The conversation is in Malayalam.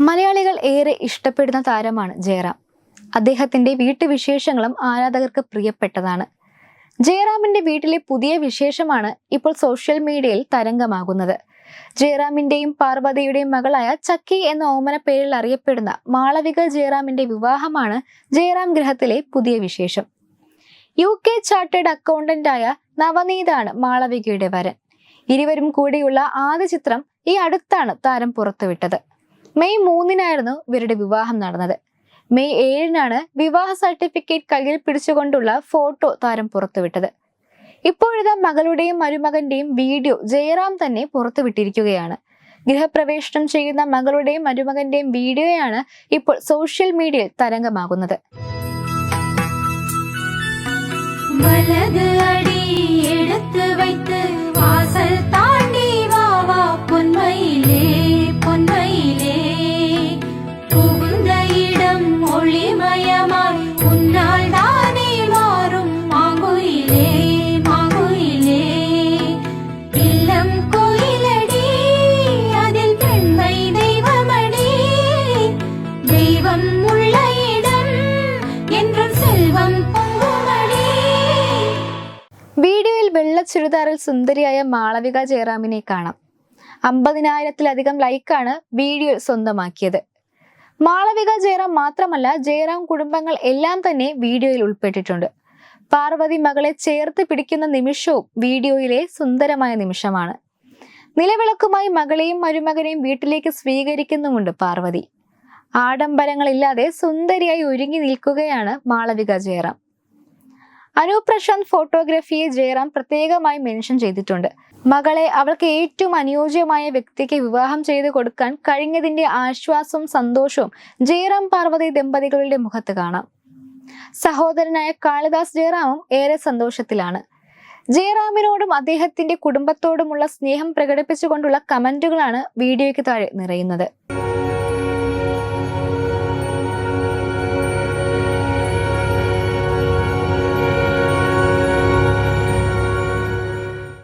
മലയാളികൾ ഏറെ ഇഷ്ടപ്പെടുന്ന താരമാണ് ജയറാം. അദ്ദേഹത്തിന്റെ വീട്ടുവിശേഷങ്ങളും ആരാധകർക്ക് പ്രിയപ്പെട്ടതാണ്. ജയറാമിന്റെ വീട്ടിലെ പുതിയ വിശേഷമാണ് ഇപ്പോൾ സോഷ്യൽ മീഡിയയിൽ തരംഗമാകുന്നത്. ജയറാമിന്റെയും പാർവതിയുടെയും മകളായ ചക്കി എന്ന ഓമന പേരിൽ അറിയപ്പെടുന്ന മാളവിക ജയറാമിന്റെ വിവാഹമാണ് ജയറാം ഗ്രഹത്തിലെ പുതിയ വിശേഷം. യു കെ ചാർട്ടേഡ് അക്കൗണ്ടന്റായ നവനീതാണ് മാളവികയുടെ വരൻ. ഇരുവരും കൂടിയുള്ള ആദ്യ ചിത്രം ഈ അടുത്താണ് താരം പുറത്തുവിട്ടത്. മെയ് മൂന്നിനായിരുന്നു ഇവരുടെ വിവാഹം നടന്നത്. മെയ് ഏഴിനാണ് വിവാഹ സർട്ടിഫിക്കറ്റ് കയ്യിൽ പിടിച്ചുകൊണ്ടുള്ള ഫോട്ടോ താരം പുറത്തുവിട്ടത്. ഇപ്പോഴത്തെ മകളുടെയും മരുമകന്റെയും വീഡിയോ ജയറാം തന്നെ പുറത്തുവിട്ടിരിക്കുകയാണ്. ഗൃഹപ്രവേശനം ചെയ്യുന്ന മകളുടെയും മരുമകന്റെയും വീഡിയോയാണ് ഇപ്പോൾ സോഷ്യൽ മീഡിയയിൽ തരംഗമാകുന്നത്. എടുത്ത് தெய்வம் உள்ள இடம் என்றும் செல்வம் பொங்குமடி വീഡിയോയിൽ വെള്ള ചുരിദാറിൽ സുന്ദരിയായ മാളവിക ജയറാമിനെ കാണാം അമ്പതിനായിരത്തിലധികം ലൈക്കാണ് വീഡിയോ സ്വന്തമാക്കിയത് മാളവിക ജയറാം മാത്രമല്ല ജയറാം കുടുംബങ്ങൾ എല്ലാം തന്നെ വീഡിയോയിൽ ഉൾപ്പെട്ടിട്ടുണ്ട് പാർവതി മകളെ ചേർത്ത് പിടിക്കുന്ന നിമിഷവും വീഡിയോയിലെ സുന്ദരമായ നിമിഷമാണ് നിലവിളക്കുമായി മകളെയും മരുമകനെയും വീട്ടിലേക്ക് സ്വീകരിക്കുന്നുമുണ്ട് പാർവതി ആഡംബരങ്ങളില്ലാതെ സുന്ദരിയായി ഒരുങ്ങി നിൽക്കുകയാണ് മാളവിക ജയറാം. അനൂപ് പ്രശാന്ത് ഫോട്ടോഗ്രാഫിയെ ജയറാം പ്രത്യേകമായി മെൻഷൻ ചെയ്തിട്ടുണ്ട്. മകളെ അവൾക്ക് ഏറ്റവും അനുയോജ്യമായ വ്യക്തിക്ക് വിവാഹം ചെയ്തു കൊടുക്കാൻ കഴിഞ്ഞതിന്റെ ആശ്വാസവും സന്തോഷവും ജയറാം പാർവതി ദമ്പതികളുടെ മുഖത്ത് കാണാം. സഹോദരനായ കാളിദാസ് ജയറാമും ഏറെ സന്തോഷത്തിലാണ്. ജയറാമിനോടും അദ്ദേഹത്തിന്റെ കുടുംബത്തോടുമുള്ള സ്നേഹം പ്രകടിപ്പിച്ചുകൊണ്ടുള്ള കമന്റുകളാണ് വീഡിയോയ്ക്ക് താഴെ നിറയുന്നത്.